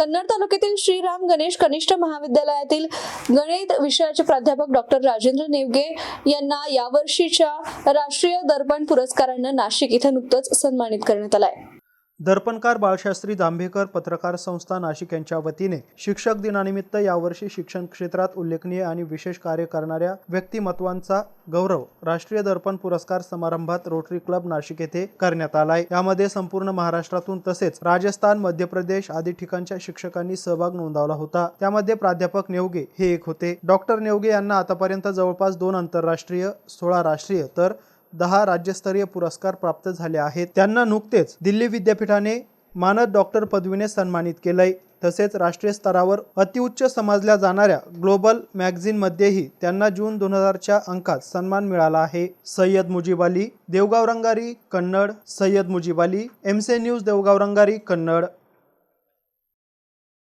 कन्नड तालुक्यातील श्रीराम गणेश कनिष्ठ महाविद्यालयातील गणित विषयाचे प्राध्यापक डॉक्टर राजेंद्र नेवगे यांना यावर्षीच्या राष्ट्रीय दर्पण पुरस्कारानं नाशिक इथं नुकतंच सन्मानित करण्यात आलाय. दर्पणकार बाळशास्त्री जांभेकर पत्रकार संस्था नाशिक यांच्या वतीने शिक्षक दिनानिमित्त यावर्षी शिक्षण क्षेत्रात उल्लेखनीय आणि विशेष कार्य करणाऱ्या व्यक्तिमत्वांचा गौरव राष्ट्रीय दर्पण पुरस्कार समारंभात रोटरी क्लब नाशिक येथे करण्यात आलाय. यामध्ये संपूर्ण महाराष्ट्रातून तसेच राजस्थान मध्य प्रदेश आदी ठिकाणच्या शिक्षकांनी सहभाग नोंदवला होता. त्यामध्ये प्राध्यापक नेवगे हे एक होते. डॉक्टर नेवगे यांना आतापर्यंत जवळपास दोन आंतरराष्ट्रीय सोळा राष्ट्रीय तर दहा राज्यस्तरीय पुरस्कार प्राप्त झाले आहेत. त्यांना नुकतेच दिल्ली विद्यापीठाने मानद डॉक्टर पदवीने सन्मानित केलंय. तसेच राष्ट्रीय स्तरावर अतिउच्च समजल्या जाणाऱ्या ग्लोबल मॅगझिनमध्येही त्यांना जून दोन हजारच्या अंकात सन्मान मिळाला आहे. Sayyed Mujeeb Ali Devgaon Rangari Kannad Sayyed Mujeeb Ali M news Devgaon Rangari Kannad.